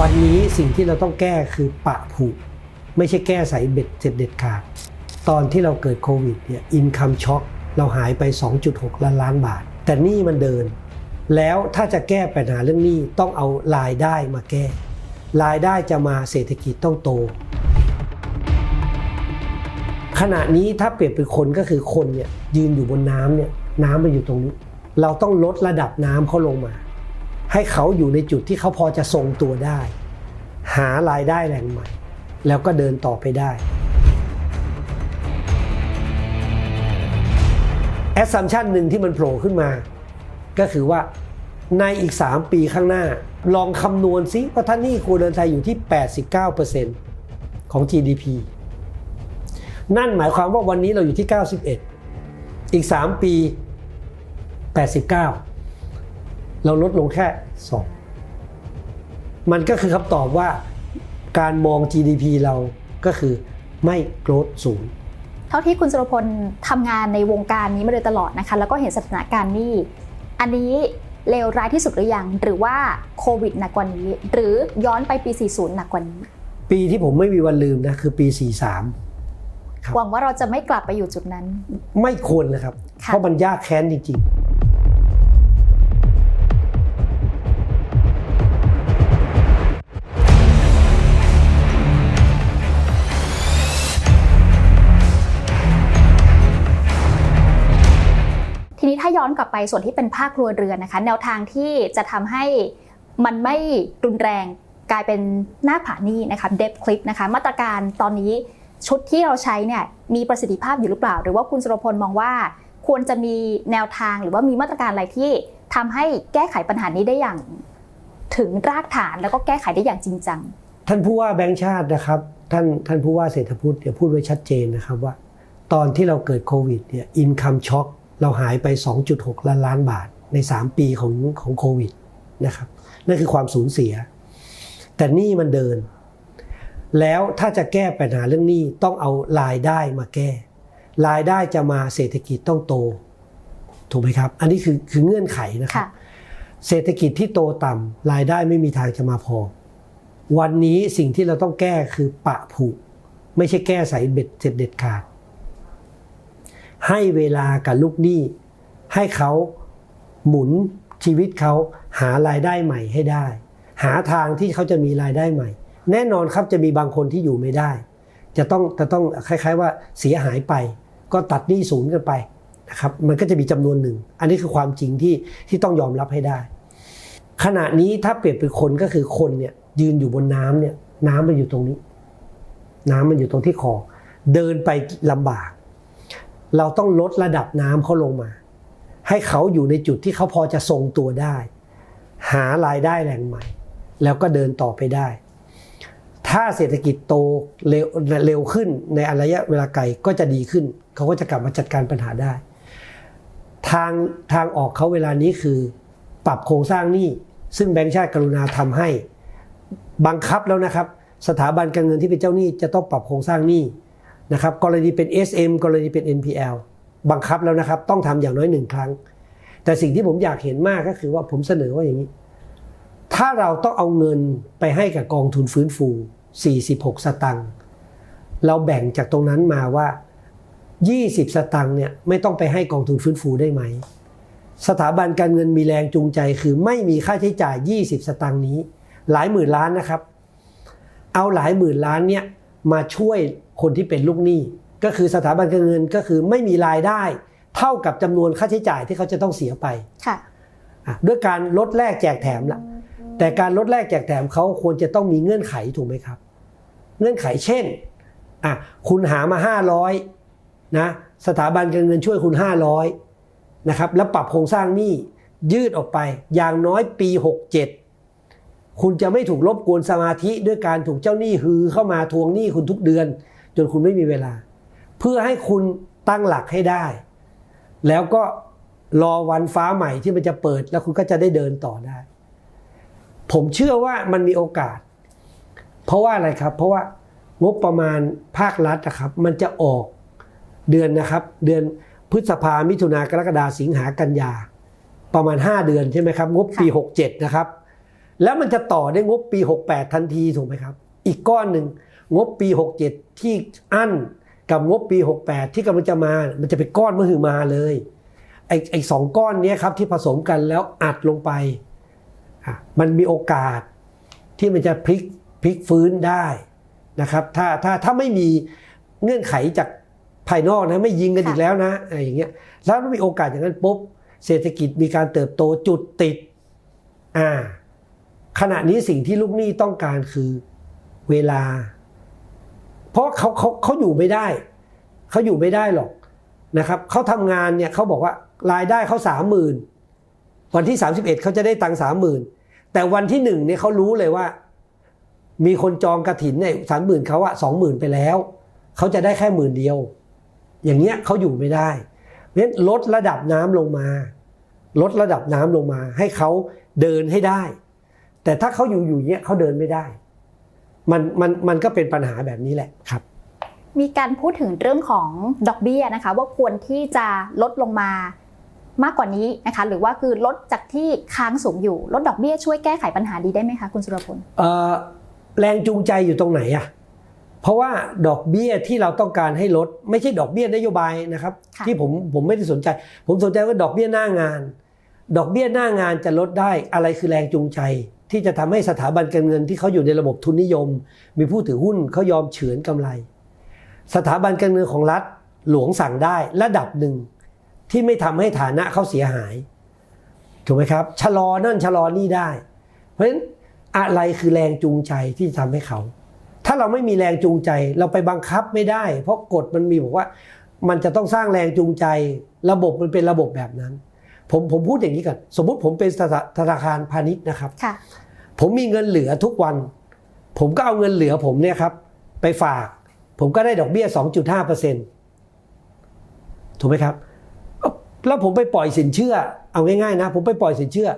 วันนี้สิ่งที่เราต้องแก้คือปะผุไม่ใช่แก้ใส่เบ็ดเสร็จเด็ดขาด ตอนที่เราเกิดโควิดเนี่ยอินคัมช็อคเราหายไป 2.6 ล้านล้านบาท แต่นี้มันเดิน แล้วถ้าจะแก้ปัญหาเรื่องนี้ต้องเอารายได้มาแก้ รายได้จะมาเศรษฐกิจต้องโต ขณะนี้ถ้าเปรียบเป็นคนก็คือคนเนี่ยยืนอยู่บนน้ำเนี่ยน้ำมันอยู่ตรงนี้ เราต้องลดระดับน้ำเขาลงมา ให้เขาอยู่ในจุดที่เขาพอจะทรงตัวได้ หารายได้แหล่งใหม่ แล้วก็เดินต่อไปได้ แอสซัมชันหนึ่งที่มันโผล่ขึ้นมา ก็คือว่าในอีก 3 ปีข้างหน้า ลองคำนวณซิว่าท่านี่ครัวเรือนไทยอยู่ที่ 89%ของ GDP นั่นหมายความว่าวันนี้เราอยู่ที่ 91 อีก 3 ปี 89 เราลดลงแค่ 2 มันก็คือคำตอบว่าการมอง GDP เราก็คือไม่โกรธศูนย์เท่าที่คุณสุรพลทำงานในวงการนี้มาโดยตลอดนะคะ แล้วก็เห็นสถานการณ์หนี้อันนี้เลวร้ายที่สุดหรือยัง หรือว่าโควิดหนักกว่านี้ หรือย้อนไปปี 40 หนักกว่านี้ ปีที่ผมไม่มีวันลืมนะคือปี 43ครับหวังว่าเราจะไม่กลับไปอยู่จุดนั้น ไม่ควรนะครับค่ะเพราะมันยากแค้นจริงที ย้อนกลับไปส่วนที่เป็นภาคครัวเรือนนะคะ แนวทางที่จะทำให้มันไม่รุนแรงกลายเป็นหน้าผาหนี้นะคะเดฟคลิปนะคะ มาตรการตอนนี้ชุดที่เราใช้เนี่ยมีประสิทธิภาพอยู่หรือเปล่า หรือว่าคุณสุรพลมองว่า ควรจะมีแนวทางหรือว่ามีมาตรการอะไรที่ทำให้แก้ไขปัญหานี้ได้อย่างถึงรากฐานแล้วก็แก้ไขได้อย่างจริงจัง ท่านผู้ว่าแบงค์ชาตินะครับ ท่านท่านผู้ว่าเศรษฐพุทธเดี๋ยพูดไว้ชัดเจนนะครับว่า ตอนที่เราเกิดโควิดเนี่ยอินคัมช็อค เราหายไป 2.6 ล้านล้านบาทใน 3 ปีของของโควิดนะครับนั่นคือความสูญเสีย แต่หนี้มันเดิน แล้วถ้าจะแก้ปัญหาเรื่องหนี้ต้องเอารายได้มาแก้ รายได้จะมาเศรษฐกิจต้องโต ถูกไหมครับ อันนี้คือคือเงื่อนไขนะครับค่ะเศรษฐกิจที่โตต่ำรายได้ไม่มีทางจะมาพอ วันนี้สิ่งที่เราต้องแก้คือปะผุไม่ใช่แก้ใส่เบ็ดเสร็จเด็ดขาด ให้เวลากับลูกหนี้ ให้เขาหมุนชีวิตเขาหารายได้ใหม่ให้ได้ หาทางที่เขาจะมีรายได้ใหม่ แน่นอนครับจะมีบางคนที่อยู่ไม่ได้ จะต้องจะต้องคล้ายๆว่าเสียหายไป ก็ตัดหนี้ศูนย์กันไปนะครับมันก็จะมีจำนวนหนึ่ง อันนี้คือความจริงที่ที่ต้องยอมรับให้ได้ ขณะนี้ถ้าเปรียบเป็นคนก็คือคนเนี่ยยืนอยู่บนน้ำเนี่ยน้ำมันอยู่ตรงนี้ น้ำมันอยู่ตรงที่คอเดินไปลำบาก เราต้องลดระดับน้ำเขาลงมา ให้เขาอยู่ในจุดที่เขาพอจะทรงตัวได้ หารายได้แหล่งใหม่ แล้วก็เดินต่อไปได้ ถ้าเศรษฐกิจโตเร็วเร็วขึ้นในระยะเวลาไกลก็จะดีขึ้น เขาก็จะกลับมาจัดการปัญหาได้ ทางทางออกเขาเวลานี้คือ ปรับโครงสร้างหนี้ซึ่งแบงก์ชาติกรุณาทำให้บังคับแล้วนะครับ สถาบันการเงินที่เป็นเจ้าหนี้จะต้องปรับโครงสร้างหนี้ นะครับกรณีเป็น SM กรณีเป็น NPL บังคับแล้วนะครับ ต้องทำอย่างน้อยหนึ่งครั้ง แต่สิ่งที่ผมอยากเห็นมากก็คือว่าผมเสนอว่าอย่างนี้ ถ้าเราต้องเอาเงินไปให้กับกองทุนฟื้นฟู 46 สตังค์เราแบ่งจากตรงนั้นมาว่า 20 สตังค์เนี่ยไม่ต้องไปให้กองทุนฟื้นฟูได้ไหม สถาบันการเงินมีแรงจูงใจ คือไม่มีค่าใช้จ่าย 20 สตางค์นี้ หลายหมื่นล้านนะครับ เอาหลายหมื่นล้านเนี่ยมาช่วย คนที่เป็นลูกหนี้ ก็คือสถาบันการเงินก็คือไม่มีรายได้ เท่ากับจำนวนค่าใช้จ่ายที่เขาจะต้องเสียไปค่ะอะด้วยการลดแลกแจกแถมละแต่การลดแลกแจกแถมเขาควรจะต้องมีเงื่อนไขถูกไหมครับ เงื่อนไขเช่นอะคุณหามา 500นะสถาบันการเงินช่วยคุณ 500นะครับแล้วปรับโครงสร้างหนี้ยืดออกไปอย่างน้อยปี 67 คุณจะไม่ถูกรบกวนสมาธิด้วยการถูกเจ้าหนี้ฮือเข้ามาทวงหนี้คุณทุกเดือน จนคุณไม่มีเวลา เพื่อให้คุณตั้งหลักให้ได้ แล้วก็รอวันฟ้าใหม่ที่มันจะเปิดแล้วคุณก็จะได้เดินต่อได้ ผมเชื่อว่ามันมีโอกาส เพราะว่าอะไรครับ เพราะว่างบประมาณภาครัฐนะครับ มันจะออกเดือนนะครับ เดือนพฤษภามิถุนากรกฎาสิงหากันยา ประมาณ 5 เดือนใช่ไหมครับ งบปี 67 นะครับ แล้วมันจะต่อได้งบปี 68 ทันทีถูกไหมครับ อีกก้อนหนึ่ง งบปี 67 ที่อั้นกับงบปี 68 ที่กำลังจะมา มันจะเป็นก้อนมหึมาเลย ไอ้ไอ้สองก้อนนี้ครับที่ผสมกันแล้วอัดลงไป มันมีโอกาสที่มันจะพลิกพลิกฟื้นได้นะครับถ้าถ้าถ้าไม่มีเงื่อนไขจากภายนอกนะไม่ยิงกันอีกแล้วนะอะไรอย่างเงี้ยแล้วมันมีโอกาสอย่างนั้นปุ๊บเศรษฐกิจมีการเติบโตจุดติดอ่าขณะนี้สิ่งที่ลูกหนี้ต้องการคือเวลา เพราะเขาเขาเขาอยู่ไม่ได้เขาอยู่ไม่ได้หรอกนะครับเขาทำงานเนี่ยเขาบอกว่ารายได้เขาสามหมื่นวันที่ 31เขาจะได้ตังค์สามหมื่นแต่วันที่หนึ่งเนี่ยเขารู้เลยว่า มีคนจองกระถินเนี่ยสามหมื่นเขาอะสองหมื่นไปแล้วเขาจะได้แค่หมื่นเดียว อย่างเงี้ยเขาอยู่ไม่ได้เพราะนั้นลดระดับน้ำลงมา ลดระดับน้ำลงมา ให้เขาเดินให้ได้ แต่ถ้าเขาอยู่อยู่เนี้ยเขาเดินไม่ได้ มันมันมันก็เป็นปัญหาแบบนี้แหละครับ มีการพูดถึงเรื่องของดอกเบี้ยนะคะ ว่าควรที่จะลดลงมามากกว่านี้นะคะ หรือว่าคือลดจากที่ค้างสูงอยู่ ลดดอกเบี้ยช่วยแก้ไขปัญหาดีได้ไหมคะคุณสุรพลเอ่อแรงจูงใจอยู่ตรงไหนอะเพราะว่าดอกเบี้ยที่เราต้องการให้ลด ไม่ใช่ดอกเบี้ยนโยบายนะครับค่ะที่ผมผมไม่ได้สนใจ ผมสนใจว่าดอกเบี้ยหน้างาน ดอกเบี้ยหน้างานจะลดได้อะไรคือแรงจูงใจ ที่จะทำให้สถาบันการเงินที่เขาอยู่ในระบบทุนนิยม มีผู้ถือหุ้นเขายอมเฉือนกำไร สถาบันการเงินของรัฐหลวงสั่งได้ระดับหนึ่งที่ไม่ทำให้ฐานะเขาเสียหายถูกไหมครับชะลอนั่นชะลอนี่ได้ เพราะฉะนั้นอะไรคือแรงจูงใจที่จะทำให้เขา ถ้าเราไม่มีแรงจูงใจเราไปบังคับไม่ได้ เพราะกฎมันมีบอกว่า มันจะต้องสร้างแรงจูงใจ ระบบมันเป็นระบบแบบนั้น ผมผมพูดอย่างนี้ก่อนสมมุติผมเป็นธนาธนาคารพาณิชย์นะครับค่ะผมมีเงินเหลือทุกวัน ผมก็เอาเงินเหลือผมเนี่ยครับ ไปฝาก ผมก็ได้ดอกเบี้ย 2.5เปอร์เซ็นถูกไหมครับเอ้าแล้วผมไปปล่อยสินเชื่อ เอาง่ายๆนะ ผมไปปล่อยสินเชื่อ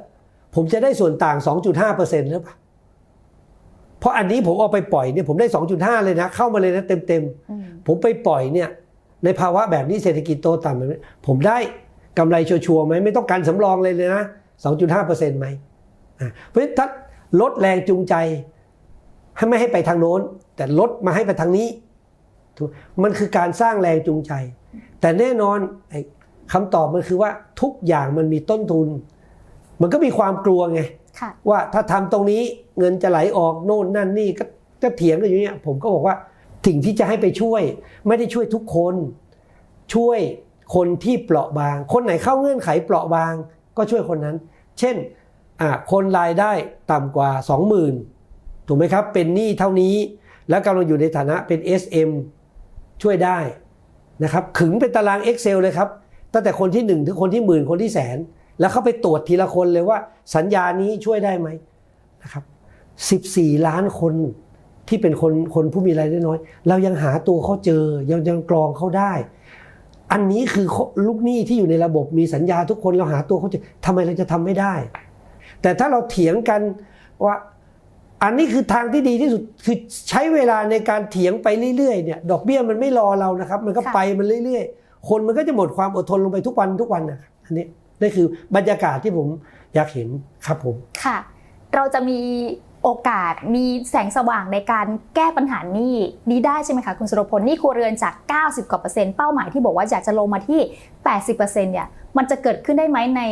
ผมจะได้ส่วนต่าง 2.5เปอร์เซ็นต์หรือเปล่าเพราะอันนี้ผมเอาไปปล่อยเนี่ยผมได้ 2.5 เลยนะ เข้ามาเลยนะเต็มๆอืมผมไปปล่อยเนี่ยในภาวะแบบนี้เศรษฐกิจโตต่ำแบบนี้ผมได้ กำไรชัวร์ๆไหมไม่ต้องการสำรองเลยเลยนะ 2.5%ไหมอะเพราะฉะนั้นถ้าลดแรงจูงใจ ให้ไม่ให้ไปทางโน้น แต่ลดมาให้ไปทางนี้ถูกมันคือการสร้างแรงจูงใจ แต่แน่นอนไอ้คำตอบมันคือว่าทุกอย่างมันมีต้นทุน มันก็มีความกลัวไงค่ะว่าถ้าทำตรงนี้เงินจะไหลออกโน่นนั่นนี่ก็จะเถียงกันอยู่เนี่ยผมก็บอกว่าสิ่งที่จะให้ไปช่วย ไม่ได้ช่วยทุกคน ช่วย คนที่เปราะบาง คนไหนเข้าเงื่อนไขเปราะบางก็ช่วยคนนั้น เช่นอะคนรายได้ต่ำกว่า 20,000ถูกไหมครับ เป็นหนี้เท่านี้ แล้วกำลังอยู่ในฐานะเป็น SM ช่วยได้นะครับขึงเป็นตาราง Excel เลยครับ ตั้งแต่คนที่หนึ่งถึงคนที่หมื่นคนที่แสน แล้วเข้าไปตรวจทีละคนเลยว่าสัญญานี้ช่วยได้ไหมนะครับ14 ล้านคนที่เป็นคนคนผู้มีรายได้น้อย เรายังหาตัวเขาเจอยังยังกรองเขาได้ อันนี้คือลูกหนี้ที่อยู่ในระบบมีสัญญาทุกคนเราหาตัวเขาเจอทำไมเราจะทำไม่ได้ แต่ถ้าเราเถียงกันว่า อันนี้คือทางที่ดีที่สุดคือใช้เวลาในการเถียงไปเรื่อยๆเนี่ยดอกเบี้ยมันไม่รอเรานะครับ มันก็ค่ะไปมันเรื่อย ๆ คนมันก็จะหมดความอดทนลงไปทุกวันทุกวันนะครับอันนี้นี่คือบรรยากาศที่ผมอยากเห็นครับผมค่ะ เราจะมี โอกาสมีแสงสว่างในการแก้ปัญหานี้นี้ได้ใช่ไหมคะคุณสุรพลนี่ครัวเรือนจาก 90กว่าเปอร์เซ็นต์เป้าหมายที่บอกว่าอยากจะลงมาที่ 80เปอร์เซ็นต์เนี่ยมันจะเกิดขึ้นได้ไหมใน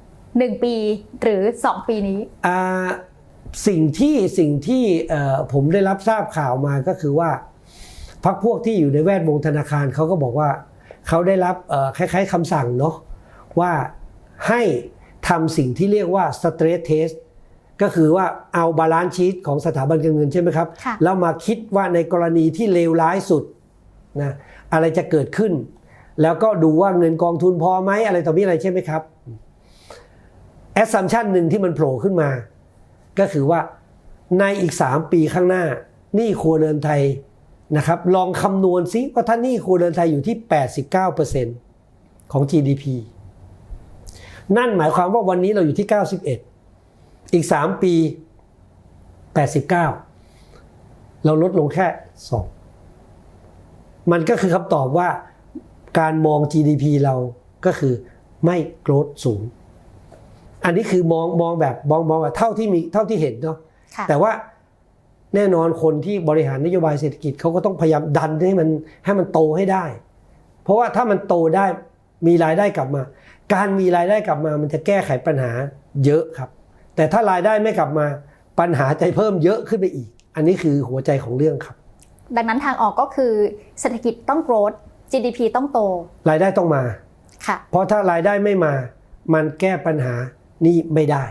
1 ปีหรือ 2 ปีนี้สิ่งที่สิ่งที่ผมได้รับทราบข่าวมาก็คือว่าพักพวกที่อยู่ในแวดวงธนาคารเขาก็บอกว่าเขาได้รับคล้ายๆคำสั่งเนาะว่าให้ทำสิ่งที่เรียกว่า stress test ก็คือว่าเอาบาลานซ์ชีตของสถาบันการเงินใช่ไหมครับค่ะแล้วมาคิดว่าในกรณีที่เลวร้ายสุดนะอะไรจะเกิดขึ้น แล้วก็ดูว่าเงินกองทุนพอไหมอะไรต่อมีอะไรใช่ไหมครับแอสซัมชันหนึ่งที่มันโผล่ขึ้นมา ก็คือว่าในอีก 3 ปีข้างหน้าหนี้ครัวเรือนไทยนะครับ ลองคำนวณซิว่าถ้าหนี้ครัวเรือนไทยอยู่ที่ 89%ของ GDP นั่นหมายความว่าวันนี้เราอยู่ที่ 91 อีก 3 ปี 89 เราลดลงแค่ 2 มันก็คือคำตอบว่าการมอง GDP เราก็คือไม่โกรธสูง อันนี้คือมองมองแบบมองมองแบบเท่าที่มีเท่าที่เห็นเนาะค่ะแต่ว่าแน่นอนคนที่บริหารนโยบายเศรษฐกิจเขาก็ต้องพยายามดันให้มันให้มันโตให้ได้ เพราะว่าถ้ามันโตได้มีรายได้กลับมา การมีรายได้กลับมามันจะแก้ไขปัญหาเยอะครับ แต่ถ้ารายได้ไม่กลับมาปัญหาจะเพิ่มเยอะขึ้นไปอีก อันนี้คือหัวใจของเรื่องครับ ดังนั้นทางออกก็คือเศรษฐกิจต้องโกรธ GDP ต้องโต รายได้ต้องมาค่ะเพราะถ้ารายได้ไม่มา มันแก้ปัญหานี่ไม่ได้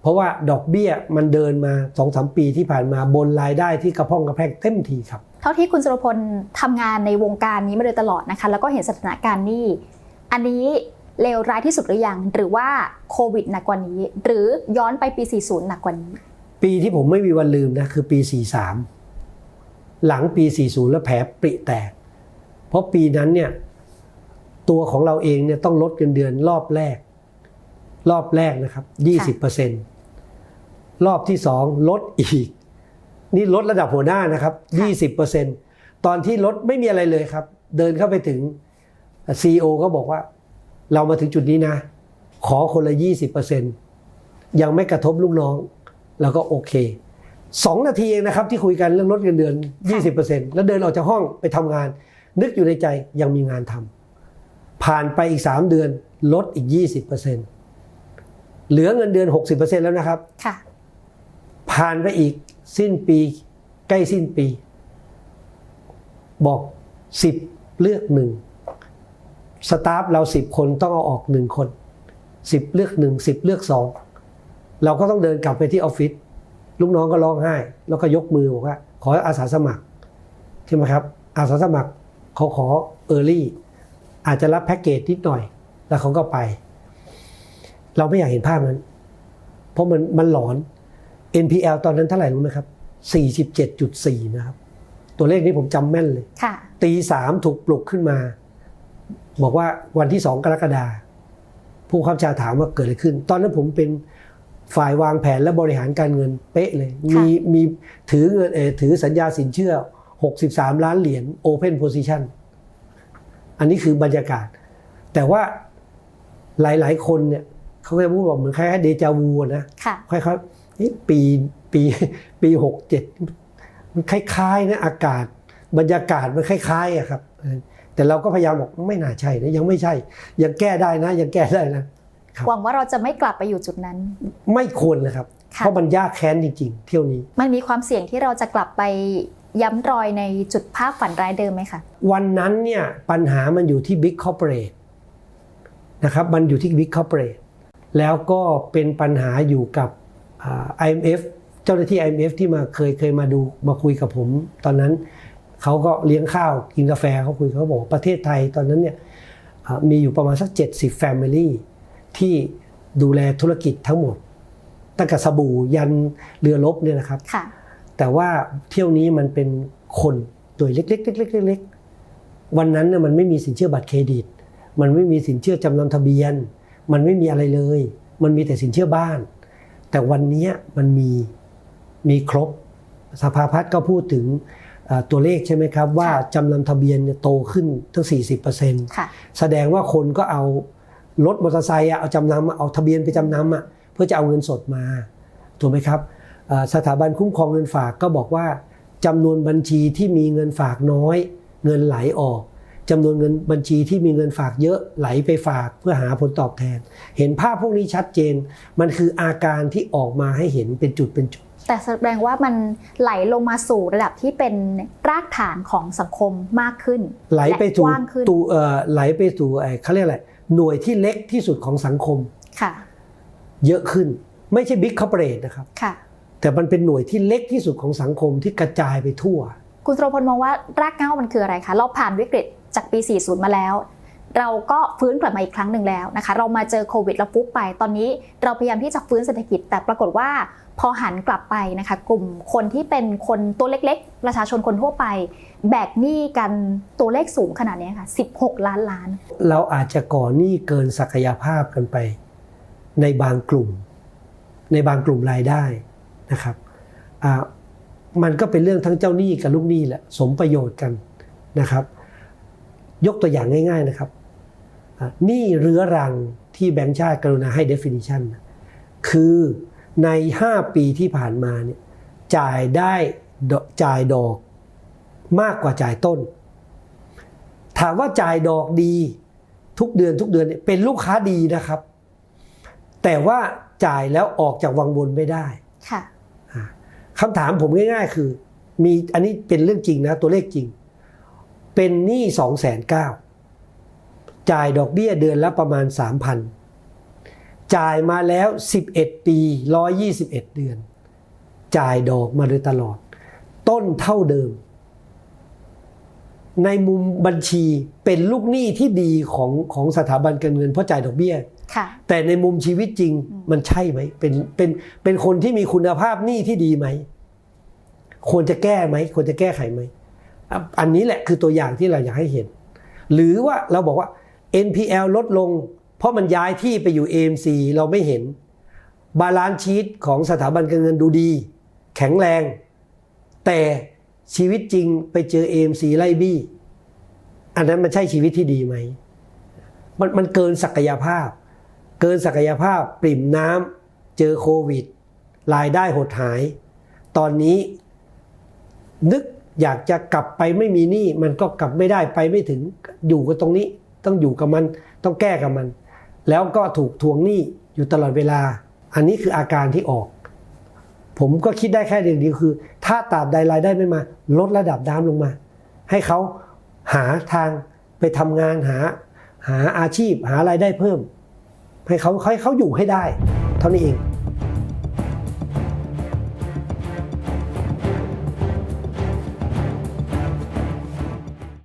เพราะว่าดอกเบี้ยมันเดินมา2อสปีที่ผ่านมาบนรายได้ที่กระพร่องกระแพงเต็มทีครับ เท่าที่คุณสุรพลทำงานในวงการนี้มาโดยตลอดนะคะ แล้วก็เห็นสถานการณ์นี้อันนี้ เลวร้ายที่สุดหรือยัง หรือว่าโควิดหนักกว่านี้ หรือย้อนไปปี 40 หนักกว่านี้ ปีที่ผมไม่มีวันลืมนะคือปี 43 หลังปี 40 แล้วแผลปริแตก เพราะปีนั้นเนี่ยตัวของเราเองเนี่ยต้องลดเงินเดือนรอบแรก รอบแรกนะครับ 20%รอบที่สองลดอีก นี่ลดระดับหัวหน้านะครับ 20%ตอนที่ลดไม่มีอะไรเลยครับ เดินเข้าไปถึง CEO ก็บอกว่า เรามาถึงจุดนี้นะ ขอคนละ 20%ยังไม่กระทบลูกน้อง แล้วก็โอเคสองนาทีเองนะครับที่คุยกันเรื่องลดเงินเดือน 20%แล้วเดินออกจากห้องไปทำงาน นึกอยู่ในใจยังมีงานทำผ่านไปอีก 3 เดือนลดอีก 20%เหลือเงินเดือน 60%แล้วนะครับค่ะผ่านไปอีกสิ้นปี ใกล้สิ้นปี บอก 10 เลือกหนึ่ง สตาฟเรา10คนต้องเอาออกหนึ่งคน10เลือกหนึ่ง10เลือกสองเราก็ต้องเดินกลับไปที่ออฟฟิศลูกน้องก็ร้องไห้ แล้วก็ยกมือบอกว่า ขออาสาสมัครใช่ไหมครับ อาสาสมัครเขาขอเออร์ลี่อาจจะรับแพ็กเกจนิดหน่อย แล้วเขาก็ไป เราไม่อยากเห็นภาพนั้น เพราะมันมันหลอน NPL ตอนนั้นเท่าไหร่รู้ไหมครับ47.4 นะครับ ตัวเลขนี้ผมจำแม่นเลยค่ะตีสามถูกปลุกขึ้นมา บอกว่าวันที่สองกรกฎาผู้ข้าราชการถามว่าเกิดอะไรขึ้น ตอนนั้นผมเป็นฝ่ายวางแผนและบริหารการเงินเป๊ะเลย มีมีถือเงินเออถือสัญญาสินเชื่อ 63 ล้านเหรียญ Open Position อันนี้คือบรรยากาศ แต่ว่าหลาย ๆ คนเนี่ยเขาก็จะพูดบอกเหมือนคล้ายๆเดจาวูนะค่ะค่อยๆเอ๊ะปีปีปีหกเจ็ดมันคล้าย ๆ นะอากาศ บรรยากาศมันคล้ายๆอะครับเออ แต่เราก็พยายามบอกไม่น่าใช่นะยังไม่ใช่ ยังแก้ได้นะ ยังแก้ได้นะครับหวังว่าเราจะไม่กลับไปอยู่จุดนั้น ไม่ควรเลยครับค่ะเพราะมันยากแค้นจริง ๆ เที่ยวนี้ มันมีความเสี่ยงที่เราจะกลับไปย้ำรอยในจุดภาพฝันร้ายเดิมไหมคะวันนั้นเนี่ยปัญหามันอยู่ที่ Big Corporate นะครับมันอยู่ที่ Big Corporate แล้วก็เป็นปัญหาอยู่กับอ่า IMF เจ้าหน้าที่ IMF ที่มาเคยเคยมาดูมาคุยกับผมตอนนั้น เขาก็เลี้ยงข้าวกินกาแฟเขาคุยเขาบอกว่าประเทศไทยตอนนั้นเนี่ยอ่ามีอยู่ประมาณสัก 70 Family ที่ดูแลธุรกิจทั้งหมด ตั้งแต่สบู่ยันเรือรบเนี่ยนะครับค่ะแต่ว่าเที่ยวนี้มันเป็นคนตัวเล็กๆเล็กๆเล็กๆวันนั้นเนี่ยมันไม่มีสินเชื่อบัตรเครดิต มันไม่มีสินเชื่อจำนำทะเบียน มันไม่มีอะไรเลย มันมีแต่สินเชื่อบ้าน แต่วันนี้มันมีมีครบสภาพัฒน์ก็พูดถึงเอ่อ ตัวเลขใช่ไหมครับ ว่าค่ะจำนำทะเบียนเนี่ยโตขึ้นตั้ง 40%ค่ะแสดงว่าคนก็เอารถมอเตอร์ไซค์อะเอาจำนำอะเอาทะเบียนไปจำนำอะเพื่อจะเอาเงินสดมาถูกไหมครับเอ่อสถาบันคุ้มครองเงินฝากก็บอกว่าจำนวนบัญชีที่มีเงินฝากน้อย เงินไหลออกจำนวนเงินบัญชีที่มีเงินฝากเยอะไหลไปฝากเพื่อหาผลตอบแทน เห็นภาพพวกนี้ชัดเจน มันคืออาการที่ออกมาให้เห็นเป็นจุดเป็นจุด แต่แสดงว่ามันไหลลงมาสู่ระดับที่เป็นรากฐานของสังคมมากขึ้น ไหลไปและสู่กว้างขึ้นตูเอ่อไหลไปสู่ไอ้เขาเรียกอะไรหน่วยที่เล็กที่สุดของสังคมค่ะ เยอะขึ้นไม่ใช่บิ๊กคอร์ปอเรทนะครับค่ะ แต่มันเป็นหน่วยที่เล็กที่สุดของสังคมที่กระจายไปทั่ว คุณสุรพลมองว่ารากเหง้ามันคืออะไรคะเราผ่านวิกฤตจากปี 40 มาแล้วเราก็ฟื้นกลับมาอีกครั้งหนึ่งแล้วนะคะ เรามาเจอโควิดแล้วฟุบไป ตอนนี้เราพยายามที่จะฟื้นเศรษฐกิจ แต่ปรากฏว่า พอหันกลับไปนะคะกลุ่มคนที่เป็นคนตัวเล็กๆ ประชาชนคนทั่วไป แบกหนี้กันตัวเลขสูงขนาดนี้ค่ะ 16 ล้านล้าน เราอาจจะก่อหนี้เกินศักยภาพกันไป ในบางกลุ่ม ในบางกลุ่มรายได้นะครับอ่ามันก็เป็นเรื่องทั้งเจ้าหนี้กับลูกหนี้แหละสมประโยชน์กันนะครับ ยกตัวอย่างง่าย ๆนะครับหนี้เรื้อรังที่แบงก์ชาติกรุณาให้ definition นคือ ใน 5 ปีที่ผ่านมาเนี่ยจ่ายได้ดอกจ่ายดอกมากกว่าจ่ายต้น ถามว่าจ่ายดอกดีทุกเดือนทุกเดือนเนี่ยเป็นลูกค้าดีนะครับ แต่ว่าจ่ายแล้วออกจากวังวนไม่ได้ค่ะคำถามผมง่าย ๆ คือ มีอันนี้เป็นเรื่องจริงนะ ตัวเลขจริง เป็นหนี้สองแสนเก้าจ่ายดอกเบี้ยเดือนละประมาณสามพัน จ่ายมาแล้ว 11 ปี 121 เดือน จ่ายดอกมาโดยตลอด ต้นเท่าเดิม ในมุมบัญชีเป็นลูกหนี้ที่ดีของของสถาบันการเงินเพราะจ่ายดอกเบี้ยค่ะแต่ในมุมชีวิตจริงมันใช่ไหมเป็นเป็นเป็นคนที่มีคุณภาพหนี้ที่ดีไหม ควรจะแก้ไหมควรจะแก้ไขไหมอะอันนี้แหละคือตัวอย่างที่เราอยากให้เห็น หรือว่าเราบอกว่า NPL ลดลง เพราะมันย้ายที่ไปอยู่ AMC เราไม่เห็น บาลานซ์ชีตของสถาบันการเงินดูดี แข็งแรง แต่ชีวิตจริงไปเจอ AMC ไล่บี้ อันนั้นมันใช่ชีวิตที่ดีไหม มันมันเกินศักยภาพ เกินศักยภาพปริ่มน้ำเจอโควิด รายได้หดหาย ตอนนี้ นึกอยากจะกลับไปไม่มีหนี้มันก็กลับไม่ได้ไปไม่ถึงอยู่กับตรงนี้ ต้องอยู่กับมัน ต้องแก้กับมัน แล้วก็ถูกทวงหนี้อยู่ตลอดเวลา อันนี้คืออาการที่ออก ผมก็คิดได้แค่เดียวเดียวคือ ถ้าตราบใดรายได้ไม่มา ลดระดับน้ำลงมา ให้เขาหาทางไปทำงานหา หาอาชีพหารายได้เพิ่ม ให้เขาให้เขาอยู่ให้ได้ เท่านี้เอง